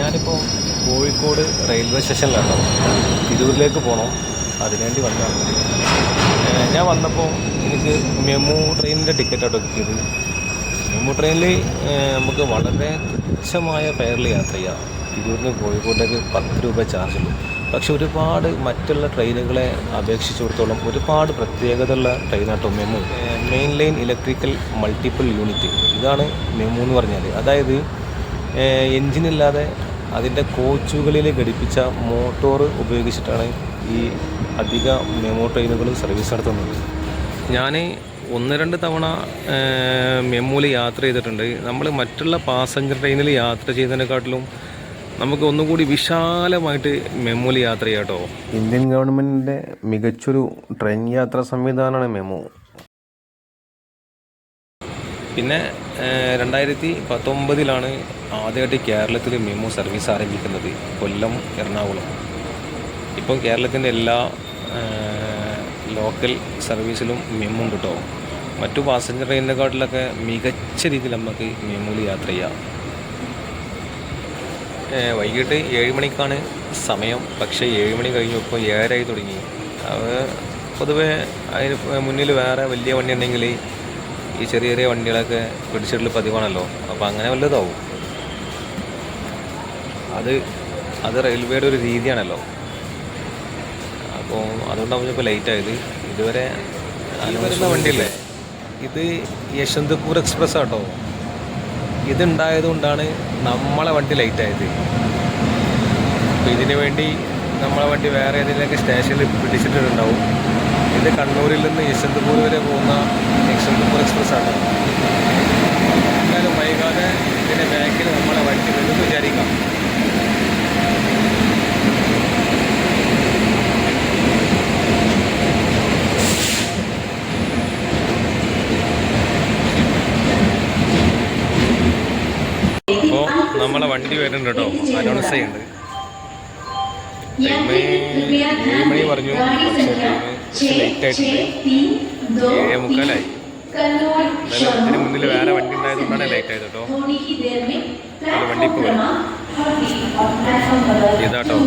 ഞാനിപ്പോൾ കോഴിക്കോട് റെയിൽവേ സ്റ്റേഷനിലാണ്. തിരൂരിലേക്ക് പോകണം അതിനുവേണ്ടി വന്നതാണ്. ഞാൻ വന്നപ്പോൾ എനിക്ക് മെമു ട്രെയിനിന്റെ ടിക്കറ്റാണ് കിട്ടിയത്. മെമു ട്രെയിനിൽ നമുക്ക് വളരെ തുച്ഛമായ ഫെയറിൽ യാത്ര ചെയ്യാം. തിരൂരിന് കോഴിക്കോട്ടേക്ക് പത്ത് രൂപ ചാർജ് ഉള്ളൂ. പക്ഷെ ഒരുപാട് മറ്റുള്ള ട്രെയിനുകളെ അപേക്ഷിച്ചിടത്തോളം ഒരുപാട് പ്രത്യേകതയുള്ള ട്രെയിനാട്ടോ MEMU. Main line electrical multiple unit. ഇതാണ് മെമു എന്ന് പറഞ്ഞാൽ അതായത് എൻജിനില്ലാതെ അതിന്റെ കോച്ചുകളിൽ ഘടിപ്പിച്ച മോട്ടോർ ഉപയോഗിച്ചിട്ടാണ് ഈ അധിക മെമോ ട്രെയിനുകൾ സർവീസ് നടത്തുന്നത്. ഞാൻ ഒന്ന് രണ്ട് തവണ മെമ്മൂൽ യാത്ര ചെയ്തിട്ടുണ്ട്. നമ്മൾ മറ്റുള്ള പാസഞ്ചർ ട്രെയിനിൽ യാത്ര ചെയ്യുന്നതിനെക്കാട്ടിലും നമുക്ക് ഒന്നുകൂടി വിശാലമായിട്ട് മെമ്മൂൽ യാത്ര ചെയ്യാം കേട്ടോ. ഇന്ത്യൻ ഗവൺമെന്റിന്റെ മികച്ചൊരു ട്രെയിൻ യാത്രാ സംവിധാനമാണ് മെമു. പിന്നെ രണ്ടായിരത്തി പത്തൊമ്പതിലാണ് ആദ്യമായിട്ട് കേരളത്തിൽ മെമു സർവീസ് ആരംഭിക്കുന്നത് കൊല്ലം എറണാകുളം. ഇപ്പം കേരളത്തിന്റെ എല്ലാ ലോക്കൽ സർവീസിലും മെമു ഉണ്ട് കേട്ടോ മറ്റു പാസഞ്ചർ ട്രെയിനിനെക്കാട്ടിലൊക്കെ മികച്ച രീതിയിൽ നമുക്ക് മെമുവിൽ യാത്ര ചെയ്യാം. വൈകിട്ട് ഏഴ് മണിക്കാണ് സമയം. പക്ഷേ ഏഴ് മണി കഴിഞ്ഞു ഇപ്പോൾ ഏഴരായി തുടങ്ങി. അത് പൊതുവേ അതിന് മുന്നിൽ വേറെ വലിയ വണ്ടി ഉണ്ടെങ്കിൽ ഈ ചെറിയ ചെറിയ വണ്ടികളൊക്കെ പിടിച്ചിട്ടുള്ള പതിവാണല്ലോ. അപ്പോൾ അങ്ങനെ വല്ലതാവും അത് അത് റെയിൽവേയുടെ ഒരു രീതിയാണല്ലോ. അപ്പോൾ അതുകൊണ്ടാണ് ഇപ്പോൾ ലേറ്റ് ആയത്. ഇതുവരെ അനുവദിച്ച വണ്ടിയല്ലേ? ഇത് യശ്വന്തപൂർ എക്സ്പ്രസ് ആട്ടോ. ഇതുണ്ടായത് കൊണ്ടാണ് നമ്മളെ വണ്ടി ലേറ്റ് ആയത്. അപ്പോൾ ഇതിന് വേണ്ടി നമ്മളെ വണ്ടി വേറെ ഏതെങ്കിലുമൊക്കെ സ്റ്റേഷനിൽ പിടിച്ചിട്ടുണ്ടാവും. ഇത് കണ്ണൂരിൽ നിന്ന് യശ്വന്തപൂർ വരെ പോകുന്ന യശ്വന്തപൂർ എക്സ്പ്രസ് ആണ് എന്തായാലും വൈകാതെ ഇതിന്റെ ബാക്കിൽ നമ്മളെ വണ്ടി വരുമെന്ന് വിചാരിക്കാം അപ്പോൾ നമ്മളെ വണ്ടി വരുന്നുണ്ട് കേട്ടോ. അനൗൺസ് ചെയ്യുന്നുണ്ട് ഏഴ് മണി പറഞ്ഞു. പക്ഷേ ലേറ്റ് ആയിട്ടുണ്ട് ഏഴേ മുക്കാലായി. എന്തായാലും ഇതിന് മുന്നിൽ വേറെ വണ്ടി ഉണ്ടായതുകൊണ്ടാണ് ലേറ്റ് ആയത് കേട്ടോ. വണ്ടി ഇപ്പോൾ വരും. ഇതാട്ടോ.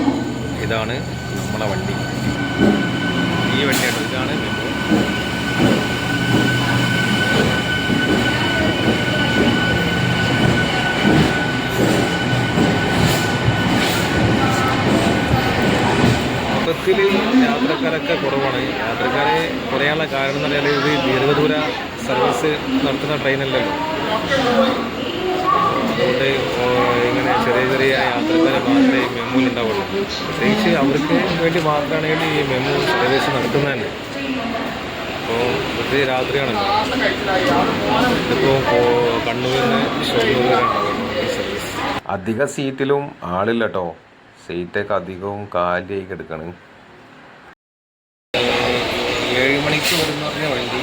ഇതാണ് നമ്മളെ വണ്ടി. ഈ വണ്ടിയാട്ടോ. ഇതാണ് മെമു മൊത്തത്തിൽ യാത്രക്കാരൊക്കെ കുറവാണ്. യാത്രക്കാരെ കുറയാനുള്ള കാരണം എന്ന് പറഞ്ഞാൽ ഇത് ദീർഘദൂര സർവീസ് നടത്തുന്ന ട്രെയിനല്ലല്ലോ അതുകൊണ്ട് ഇങ്ങനെ ചെറിയ ചെറിയ യാത്രക്കാരെ മാത്രമേ ഈ മെമ്മുവിൽ ഉണ്ടാവുള്ളൂ. പ്രത്യേകിച്ച് അവർക്ക് വേണ്ടി മാത്രമാണ് ഈ മെമ്മു സർവീസ് നടത്തുന്നത് തന്നെ അപ്പോൾ ഇത് രാത്രിയാണല്ലോ ഇതിപ്പോൾ കണ്ണൂരിൽ നിന്ന് ഷൊർണൂർ സർവീസ്. അധിക സീറ്റിലും ആളില്ല കേട്ടോ സീറ്റൊക്കെ അധികവും കാലിയായി കിടക്കാണ്. ഏഴ് മണിക്ക് വരുന്ന പറഞ്ഞ വണ്ടി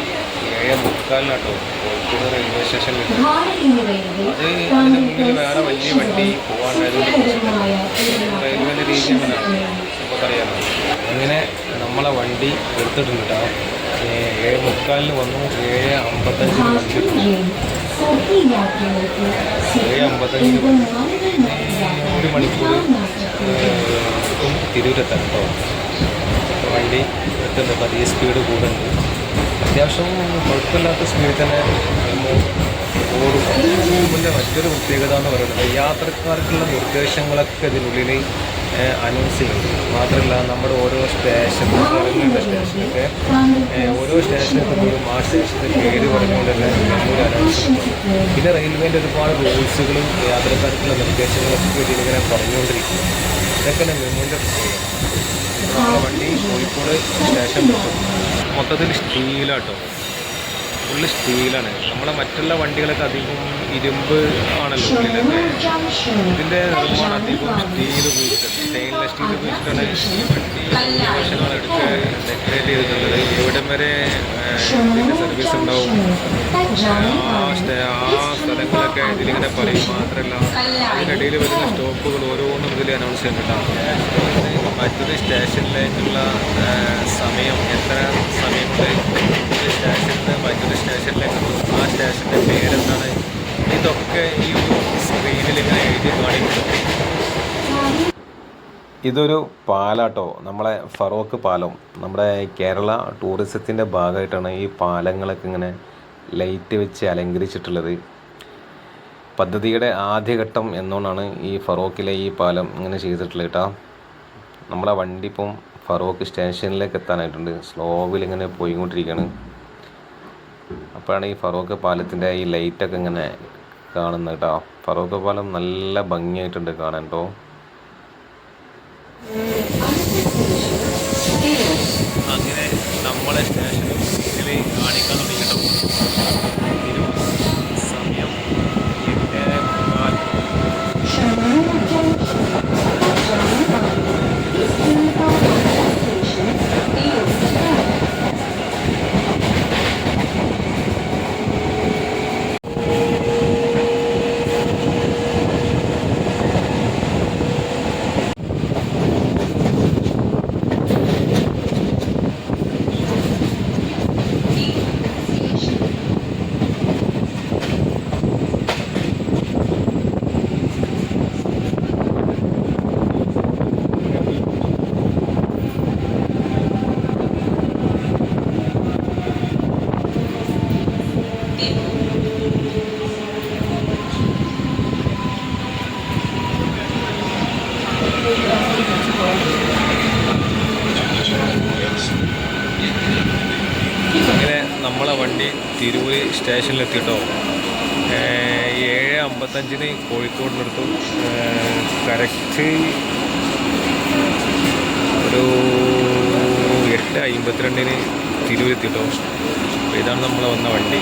ഏഴ് മുക്കാലിനാട്ടോ. കോഴിക്കോട് റെയിൽവേ സ്റ്റേഷനിൽ അത് അതിന് മുന്നിൽ വേറെ വലിയ വണ്ടി പോകാണ്ടായതുകൊണ്ട് റെയിൽവേന്റെ രീതി അങ്ങനെയാണ് നമുക്കറിയാമോ അങ്ങനെ നമ്മളെ വണ്ടി എടുത്തിട്ടുണ്ട് കേട്ടോ. ഏഴ് മുക്കാലിന് വന്നു. ഏഴ് അമ്പത്തഞ്ചിന് വണ്ടി. ഏഴ് അമ്പത്തഞ്ചിന് വന്നു. ഒരു മണിക്കൂർ തിരൂരെത്താൻ കേട്ടോ. വണ്ടി എത്തുന്നുണ്ട്. പതിയെ സ്പീഡ് കൂടുന്നുണ്ട് അത്യാവശ്യം കുഴപ്പമില്ലാത്ത സ്പീഡിൽ തന്നെ ഓടുമ്പോൾ മറ്റൊരു പ്രത്യേകത എന്ന് പറയുന്നത് യാത്രക്കാർക്കുള്ള നിർദ്ദേശങ്ങളൊക്കെ ഇതിനുള്ളിൽ അനൗൺസ് ചെയ്യുന്നുണ്ട്. മാത്രമല്ല നമ്മുടെ ഓരോ സ്റ്റേഷൻ സ്റ്റേഷനൊക്കെ ഓരോ സ്റ്റേഷനൊക്കെ ആ സ്റ്റേഷന്റെ പേര് പറഞ്ഞുകൊണ്ട് തന്നെ അനൗൺസ് പിന്നെ റെയിൽവേന്റെ ഒരുപാട് റൂൾസുകളും യാത്രക്കാർക്കുള്ള നിർദ്ദേശങ്ങളൊക്കെ ഇതിലിങ്ങനെ പറഞ്ഞുകൊണ്ടിരിക്കുന്നു. ഇതൊക്കെ മെമ്മോന്റെ പ്രത്യേകത. നമ്മളെ വണ്ടി കോഴിക്കോട് സ്റ്റേഷൻ മൊത്തത്തിൽ സ്റ്റീലാട്ടോ ഫുള്ള് സ്റ്റീലാണ്. നമ്മളെ മറ്റുള്ള വണ്ടികളൊക്കെ അധികം ഇരുമ്പ് ആണല്ലോ ഇതിന്റെ നിർമ്മാണം അധികം സ്റ്റീൽ ഉപയോഗിച്ചിട്ടുണ്ട് സ്റ്റെയിൻലെസ് സ്റ്റീൽ ഉപയോഗിച്ചിട്ടാണ് ഈ വണ്ടി വശങ്ങളെടുത്ത് ഡെക്കറേറ്റ് ചെയ്തിട്ടുള്ളത്. എവിടം വരെ ഇതിന്റെ സർവീസ് ഉണ്ടാവും. ആ സ്ഥലങ്ങളൊക്കെ ഇതിലിങ്ങനെ പറയും. മാത്രമല്ല അതിനിടയിൽ വരുന്ന സ്റ്റോപ്പുകൾ ഓരോന്നും ഇതിൽ അനൗൺസ് ചെയ്യുന്നുണ്ടാവും മറ്റൊരു സ്റ്റേഷനിലേക്കുള്ള സമയം എത്ര സമയം കൊണ്ട് സ്റ്റേഷനിൽ നിന്ന് സ്റ്റേഷനിലേക്ക് എത്തും. ആ സ്റ്റേഷന്റെ പേരെന്താണ്? ഇതൊക്കെ ഈ സ്ക്രീനിൽ ഇങ്ങനെ എഴുതി ഇതൊരു പാലാട്ടോ. നമ്മളെ ഫറോക്ക് പാലം. നമ്മുടെ കേരള ടൂറിസത്തിന്റെ ഭാഗമായിട്ടാണ് ഈ പാലങ്ങളൊക്കെ ഇങ്ങനെ ലൈറ്റ് വെച്ച് അലങ്കരിച്ചിട്ടുള്ളത്. പദ്ധതിയുടെ ആദ്യഘട്ടം എന്നോണാണ് ഈ ഫറോക്കിലെ ഈ പാലം ഇങ്ങനെ ചെയ്തിട്ടുള്ളത് കേട്ടോ നമ്മളെ വണ്ടി ഇപ്പം ഫറോക്ക് സ്റ്റേഷനിലേക്ക് എത്താനായിട്ടുണ്ട്. സ്ലോവിൽ ഇങ്ങനെ പോയിക്കൊണ്ടിരിക്കുകയാണ് അപ്പോഴാണ് ഈ ഫറോക്ക് പാലത്തിന്റെ ഈ ലൈറ്റൊക്കെ ഇങ്ങനെ കാണുന്നത് കേട്ടോ. ഫറോക്ക് പാലം നല്ല ഭംഗിയായിട്ടുണ്ട് കാണാൻ കേട്ടോ. അങ്ങനെ നമ്മളെ സ്റ്റേഷനിൽ കാണിക്കാൻ തുടങ്ങിട്ടോ സമയം എട്ട് മുക്കാൽ അങ്ങനെ നമ്മളെ വണ്ടി തിരൂര് സ്റ്റേഷനിലെത്തിയിട്ടോ ഏഴ് അമ്പത്തഞ്ചിന് കോഴിക്കോടിനടുത്തു കറക്റ്റ് ഒരു എട്ട് അമ്പത്തിരണ്ടിന് തിരൂരെത്തിയിട്ടോ അപ്പോൾ ഇതാണ് നമ്മൾ വന്ന വണ്ടി.